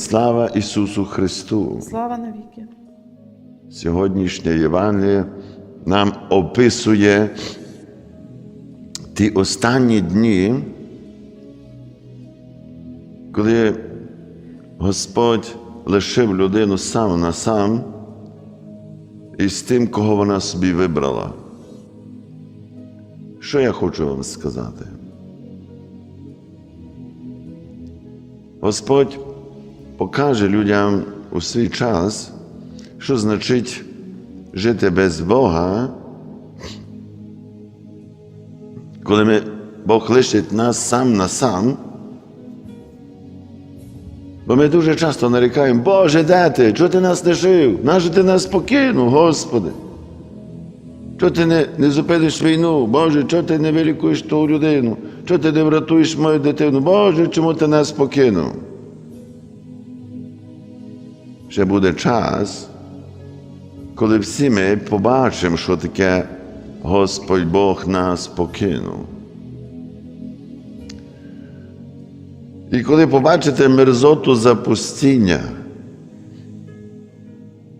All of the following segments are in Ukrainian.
Слава Ісусу Христу! Слава навіки. Сьогоднішнє Євангеліє нам описує ті останні дні, коли Господь лишив людину сам на сам із тим, кого вона собі вибрала. Що я хочу вам сказати? Господь покаже людям у свій час, що значить жити без Бога, коли ми, Бог лишить нас сам на сам. Бо ми дуже часто нарікаємо, Боже, де ти? Чого ти нас лишив? Наже ти нас покинув, Господи? Чого ти не, не зупиниш війну? Боже, чого ти не вилікуєш ту людину? Чого ти не врятуєш мою дитину? Боже, чому ти нас покинув? Ще буде час, коли всі ми побачимо, що таке Господь Бог нас покинув. І коли побачите мерзоту запустіння,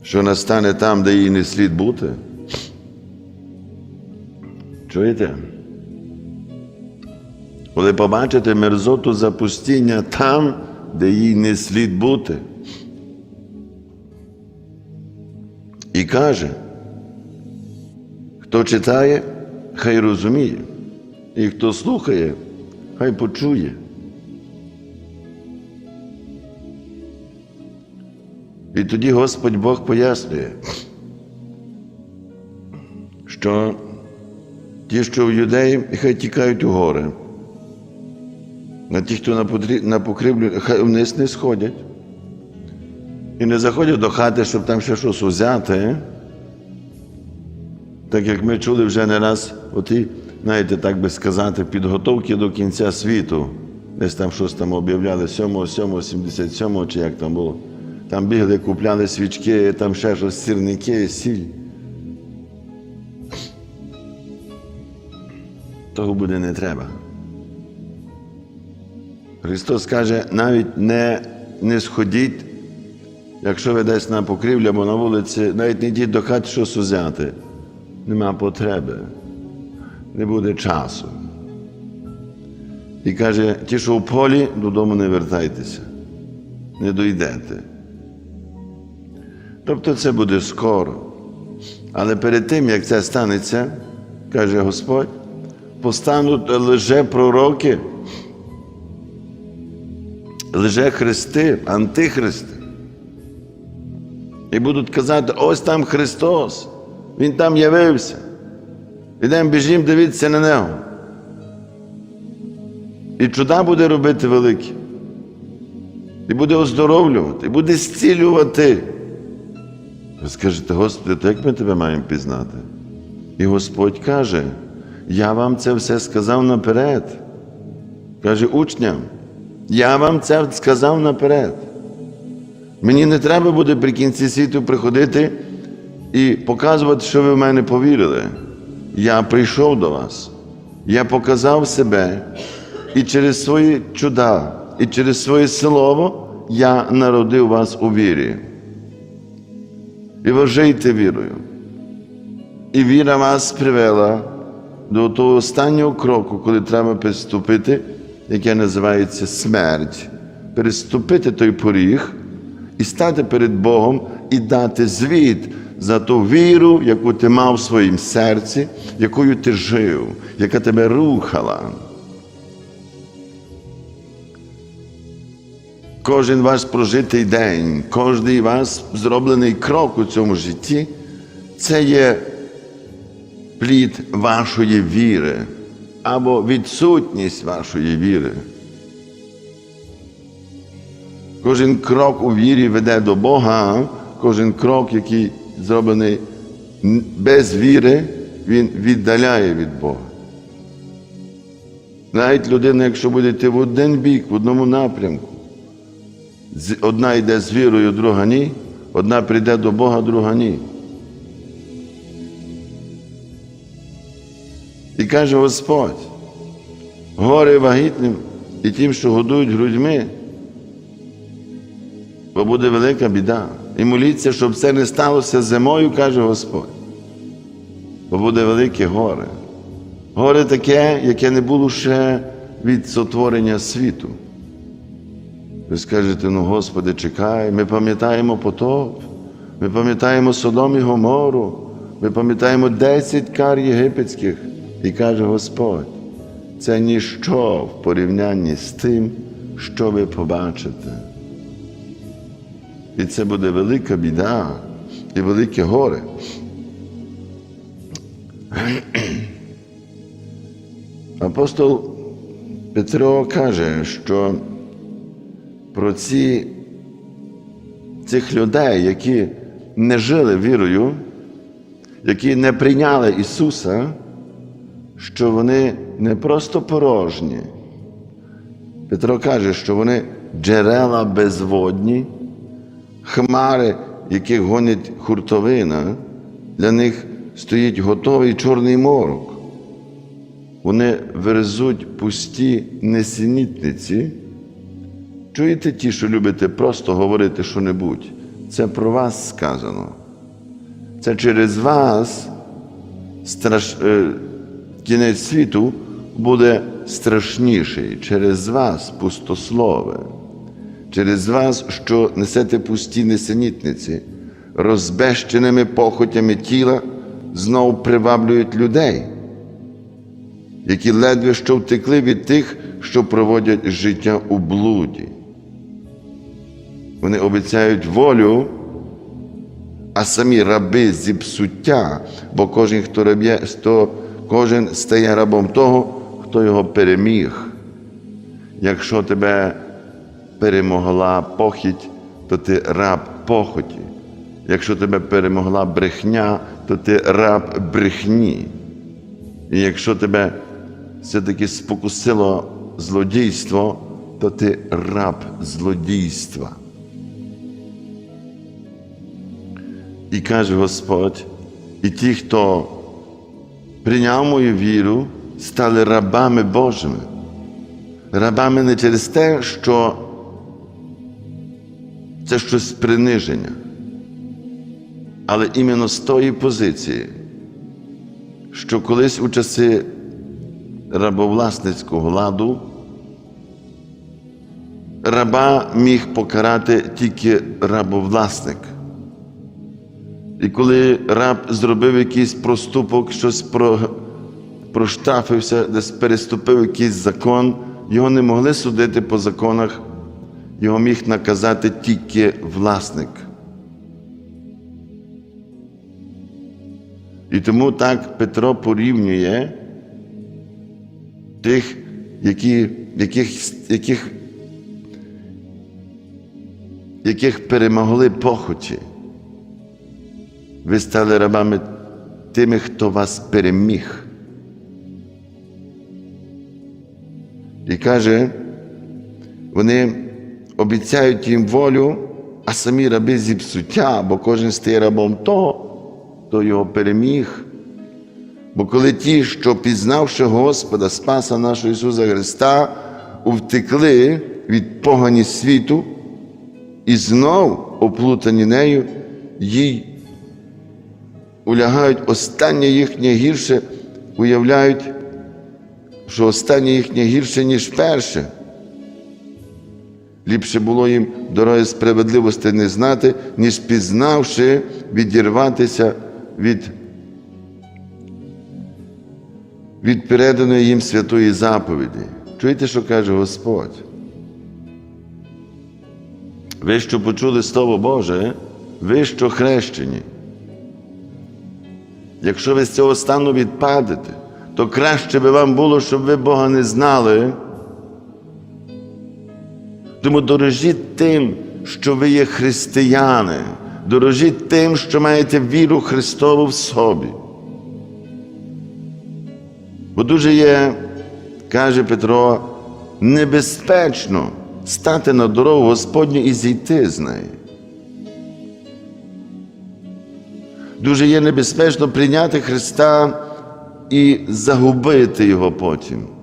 що настане там, де їй не слід бути, чуєте? Коли побачите мерзоту запустіння там, де їй не слід бути. І каже, хто читає, хай розуміє, і хто слухає, хай почує. І тоді Господь Бог пояснює, що ті, що в юдеї, хай тікають у гори, а ті, хто на, на покривлю, хай вниз не сходять. І не заходять до хати, щоб там ще щось взяти. Так як ми чули вже не раз, оті, знаєте, так би сказати, підготовки до кінця світу. Десь там щось там об'являли 7, 7, 77, чи як там було. Там бігли, купляли свічки, там ще щось, сірники, сіль. Того буде не треба. Христос каже, навіть не, не сходіть, якщо ви десь на покрівлі або на вулиці, навіть не йдіть до хати щось взяти. Нема потреби, не буде часу. І каже, ті, що в полі, додому не вертайтеся, не дойдете. Тобто це буде скоро. Але перед тим, як це станеться, каже Господь, постануть лише пророки, лише хрести, антихристи. І будуть казати, ось там Христос, Він там явився. Ідемо біжім, дивитися на нього. І чуда буде робити великі. І буде оздоровлювати, і буде зцілювати. Ви скажете, Господи, то як ми тебе маємо пізнати? І Господь каже, я вам це все сказав наперед. Каже учням, я вам це сказав наперед. Мені не треба буде при кінці світу приходити і показувати, що ви в мене повірили. Я прийшов до вас, я показав себе, і через свої чуда, і через своє слово я народив вас у вірі. І ви жийте вірою. І віра вас привела до того останнього кроку, коли треба приступити, яке називається смерть, переступити той поріг і стати перед Богом і дати звіт за ту віру, яку ти мав в своїм серці, якою ти жив, яка тебе рухала. Кожен ваш прожитий день, кожен ваш зроблений крок у цьому житті це є плід вашої віри або відсутність вашої віри. Кожен крок у вірі веде до Бога, кожен крок, який зроблений без віри, він віддаляє від Бога. Навіть людина, якщо буде йти в один бік, в одному напрямку, одна йде з вірою, друга ні, одна прийде до Бога, друга ні. І каже Господь, горе вагітним і тим, що годують грудьми, бо буде велика біда. І моліться, щоб це не сталося зимою, каже Господь. Бо буде велике горе. Горе таке, яке не було ще від сотворення світу. Ви скажете, ну Господи, чекай, ми пам'ятаємо потоп, ми пам'ятаємо Содом і Гомору, ми пам'ятаємо 10 кар єгипетських. І каже Господь, це ніщо в порівнянні з тим, що ви побачите. І це буде велика біда і велике горе. Апостол Петро каже, що про ці, цих людей, які не жили вірою, які не прийняли Ісуса, що вони не просто порожні. Петро каже, що вони джерела безводні, хмари, яких гонять хуртовина, для них стоїть готовий чорний морок. Вони верзуть пусті несенітниці. Чуєте ті, що любите просто говорити що-небудь? Це про вас сказано. Це через вас страш... е, кінець світу буде страшніший, через вас пустослове, через вас, що несете пусті несенітниці, розбещеними похотями тіла знов приваблюють людей, які ледве що втекли від тих, що проводять життя у блуді. Вони обіцяють волю, а самі раби зіпсуття, бо кожен, хто раб'є, то кожен стає рабом того, хто його переміг. Якщо тебе перемогла похідь, то ти раб похоті. Якщо тебе перемогла брехня, то ти раб брехні. І якщо тебе все-таки спокусило злодійство, то ти раб злодійства. І каже Господь, і ті, хто прийняв мою віру, стали рабами Божими. Рабами не через те, що це щось приниження, але іменно з тої позиції, що колись у часи рабовласницького ладу раба міг покарати тільки рабовласник. І коли раб зробив якийсь проступок, щось про, проштрафився, десь переступив якийсь закон, його не могли судити по законах, його міг наказати тільки власник. І тому так Петро порівнює тих, які, яких, яких, яких перемогли похоті. Ви стали рабами тими, хто вас переміг. І каже, вони обіцяють їм волю, а самі раби зіпсуття, бо кожен стає рабом того, хто його переміг. Бо коли ті, що пізнавши Господа, Спаса нашого Ісуса Христа, увтекли від погані світу і знов оплутані нею, їй улягають останнє їхнє гірше, уявляють, що останнє їхнє гірше, ніж перше. Ліпше було їм дороги справедливості не знати, ніж пізнавши, відірватися від, від переданої їм святої заповіді. Чуєте, що каже Господь? Ви, що почули Слово Боже, ви, що хрещені. Якщо ви з цього стану відпадете, то краще би вам було, щоб ви Бога не знали. Тому дорожіть тим, що ви є християни, дорожіть тим, що маєте віру Христову в собі. Бо дуже є, каже Петро, небезпечно стати на дорогу Господню і зійти з неї. Дуже є небезпечно прийняти Христа і загубити Його потім.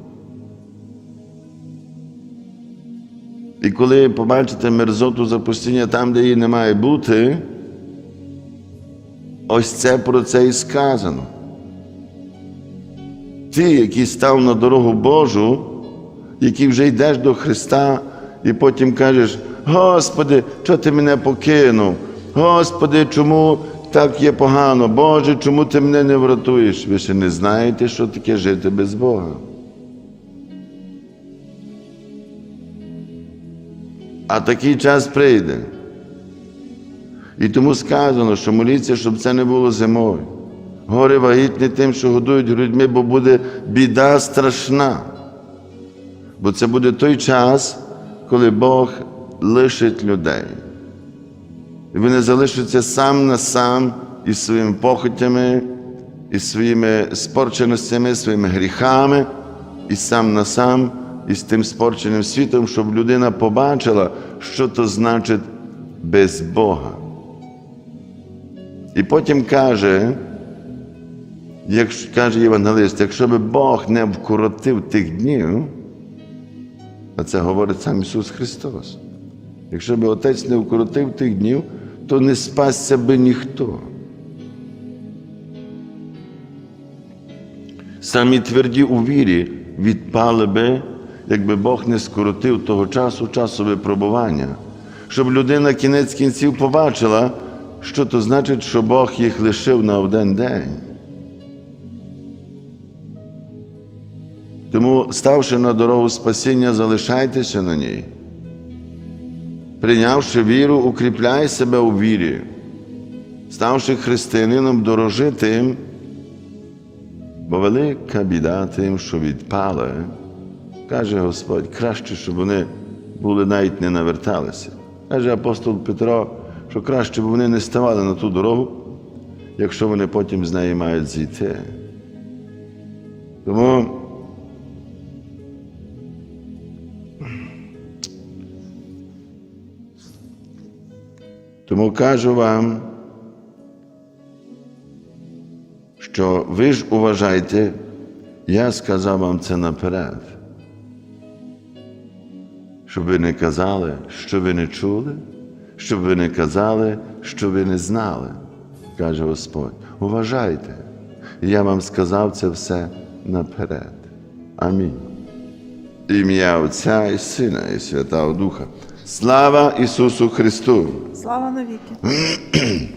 І коли побачите мерзоту запустіння там, де її не має бути, ось це про це і сказано. Ти, який став на дорогу Божу, який вже йдеш до Христа, і потім кажеш: Господи, чого ти мене покинув? Господи, чому так є погано? Боже, чому ти мене не врятуєш? Ви ще не знаєте, що таке жити без Бога. А такий час прийде. І тому сказано, що моліться, щоб це не було зимою. Горе вагітні тим, що годують грудьми, бо буде біда страшна. Бо це буде той час, коли Бог лишить людей. І вони залишаться сам на сам із своїми похотями, із своїми спорченостями, своїми гріхами, і сам на сам із тим спорченим світом, щоб людина побачила, що то значить без Бога. І потім каже, як каже євангелист, якщо би Бог не вкоротив тих днів, а це говорить сам Ісус Христос. Якщо б Отець не вкоротив тих днів, то не спасся би ніхто. Самі тверді у вірі відпали би, якби Бог не скоротив того часу, часу випробування, щоб людина кінець кінців побачила, що то значить, що Бог їх лишив на один день. Тому, ставши на дорогу спасіння, залишайтеся на ній. Прийнявши віру, укріпляй себе у вірі, ставши християнином, дорожи тим, бо велика біда тим, що відпали, каже Господь, краще, щоб вони були навіть не наверталися. Каже апостол Петро, що краще, б вони не ставали на ту дорогу, якщо вони потім з неї мають зійти. Тому Тому кажу вам, що ви ж уважайте, я сказав вам це наперед, щоб ви не казали, що ви не чули, щоб ви не казали, що ви не знали, каже Господь. Уважайте, я вам сказав це все наперед. Амінь. Ім'я Отця і Сина, і Святого Духа. Слава Ісусу Христу! Слава навіки.